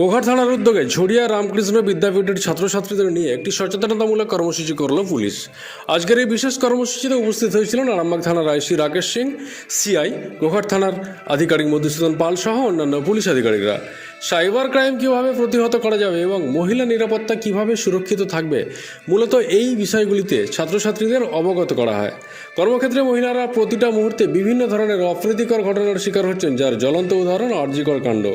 Goghat থানার উদ্যোগে ঝড়িয়া রামকৃষ্ণ বিদ্যাপীঠের ছাত্রছাত্রীদের নিয়ে একটি সচেতনতামূলক কর্মসূচি করল পুলিশ। আজকের এই বিশেষ কর্মসূচিতে উপস্থিত হয়েছিলেন আরামবাগ থানার আইসি রাকেশ সিং, সিআই গোঘাট থানার আধিকারিক মধুসূদন পাল সহ অন্যান্য পুলিশ আধিকারিকরা। সাইবার ক্রাইম কীভাবে প্রতিহত করা যাবে এবং মহিলা নিরাপত্তা কীভাবে সুরক্ষিত থাকবে, মূলত এই বিষয়গুলিতে ছাত্রছাত্রীদের অবগত করা হয়। কর্মক্ষেত্রে মহিলারা প্রতিটা মুহূর্তে বিভিন্ন ধরনের অপ্রীতিকর ঘটনার শিকার হচ্ছেন, যার জ্বলন্ত উদাহরণ আর্যিকর কাণ্ড।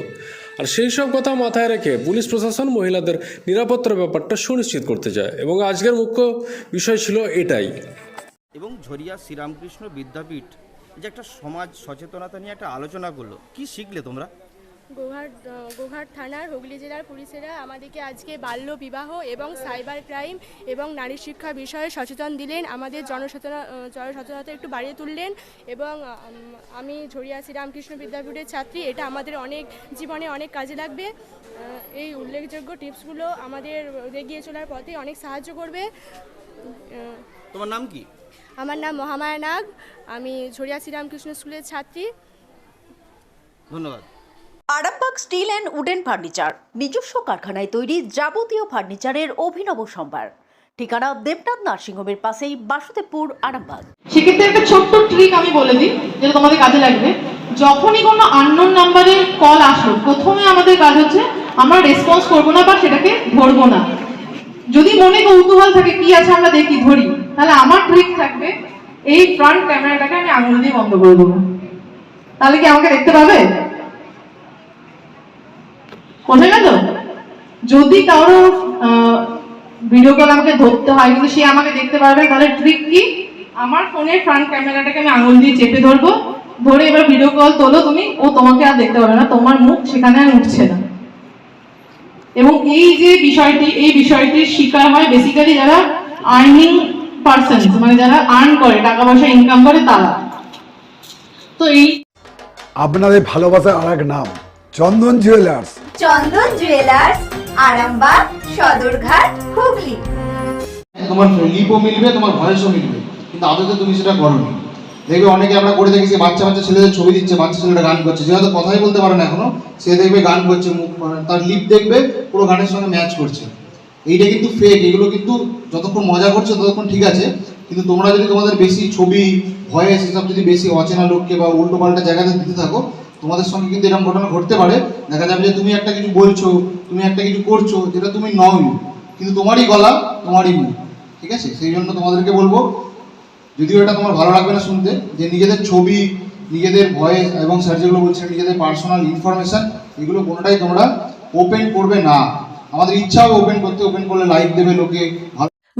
আর সেই সব কথা মাথায় রেখে পুলিশ প্রশাসন মহিলাদের নিরাপত্তার ব্যাপারটা সুনিশ্চিত করতে চায় এবং আজকের মুখ্য বিষয় ছিল এটাই। এবং ঝরিয়া শ্রীরামকৃষ্ণ বিদ্যাপীঠ যে একটা সমাজ সচেতনতা নিয়ে একটা আলোচনা করল। কি শিখলে তোমরা? গোঘাট গোঘাট থানার হুগলি জেলার পুলিশেরা আমাদেরকে আজকে বাল্য বিবাহ এবং সাইবার ক্রাইম এবং নারী শিক্ষা বিষয়ে সচেতন দিলেন। আমাদের জনসচেতন জনসচেতনতা একটু বাড়িয়ে তুললেন এবং আমি ঝরিয়া শ্রীরামকৃষ্ণ বিদ্যাপীঠের ছাত্রী। এটা আমাদের অনেক জীবনে অনেক কাজে লাগবে। এই উল্লেখযোগ্য টিপসগুলো আমাদের এগিয়ে চলার পথে অনেক সাহায্য করবে। তোমার নাম কি? আমার নাম মহামায়া নাগ। আমি ঝরিয়া শ্রীরামকৃষ্ণ স্কুলের ছাত্রী। ধন্যবাদ। Arambagh steel and wooden furniture, নিজস্ব কারখানায় তৈরি যাবতীয় ফার্নিচারের অভিনব সম্ভার। ঠিকানা দেবনাথ নার্সিংহোমের পাশেই বাসুদেবপুর, আরামবাগ। সেক্ষেত্রে একটা ছোট্ট ট্রিক আমি বলে দিই, যেটা তোমাদের কাজে লাগবে। যখনই কোনো আননোন নাম্বারে কল আসলো, প্রথমে আমাদের কাজ হচ্ছে, আমরা রেসপন্স করব না বা সেটাকে ধরবো না। যদি মনে কৌতূহল থাকে, কি আছে আমরা দেখি, ধরি। তাহলে আমার ট্রিক থাকবে, এই ফ্রন্ট ক্যামেরাটাকে আমি আঙুল দিয়ে বন্ধ করে দেবো। তাহলে কি আমাকে দেখতে পাবে? বোঝা গেল যদি কারও ভিডিও কল আমাকে ধরতে হয়, কিন্তু সে আমাকে দেখতে পারবে তাহলে ট্রিক কি? আমার ফোনের ফ্রন্ট ক্যামেরাটাকে আমি আঙুল দিয়ে চেপে ধরবো, ধরে এবার ভিডিও কল তোলো তুমি, ও তোমাকে আর দেখতে পারবে না, তোমার মুখ সেখানে আর উঠছে না। এবং এই যে বিষয়টি, এই বিষয়টির শিকার হয় বেসিক্যালি যারা আর্নিং পার্সন মানে যারা আর্ন করে টাকা পয়সা ইনকাম করে তারা। তো এই আপনাদের ভালোবাসার আর এক নাম। Chandan jewellers Chandan jewellers Arambagh Sadarghat Hooghly. তোমার লিপও মিলবে তোমার ভয়েসও মিলবে কিন্তু আদতে তুমি সেটা করোনি। দেখবে অনেকে আমরা করে দেখেছি বাচ্চা বাচ্চা ছেলেদের ছবি দিচ্ছে বাচ্চা ছেলেরা গান করছে। যে হয়তো কথাই বলতে পারে না এখনও সে দেখবে গান করছে মুখ মানে তার লিপ দেখবে পুরো গানের সঙ্গে ম্যাচ করছে। এইটা কিন্তু ফেক এগুলো কিন্তু যতক্ষণ মজা করছে ততক্ষণ ঠিক আছে। কিন্তু তোমরা যদি তোমাদের বেশি ছবি ভয়েস এসব যদি বেশি অচেনা লোককে বা উল্টো পাল্টা জায়গাতে দিতে থাকো, তোমাদের সঙ্গে কিন্তু এরকম ঘটনা ঘটতে পারে। দেখা যাবে যে তুমি একটা কিছু বলছো, তুমি একটা কিছু করছ, যেটা তুমি নও কিন্তু তোমারই গলা, তোমারই মুখ। ঠিক আছে? সেই জন্য তোমাদেরকে বলব, যদিও এটা তোমার ভালো লাগবে না শুনতে, যে নিজেদের ছবি, নিজেদের ভয়েস এবং স্যার যেগুলো বলছেন নিজেদের পার্সোনাল ইনফরমেশন এগুলো কোনোটাই তোমরা ওপেন করবে না। আমাদের ইচ্ছাও ওপেন করতে ওপেন করলে লাইক দেবে লোকে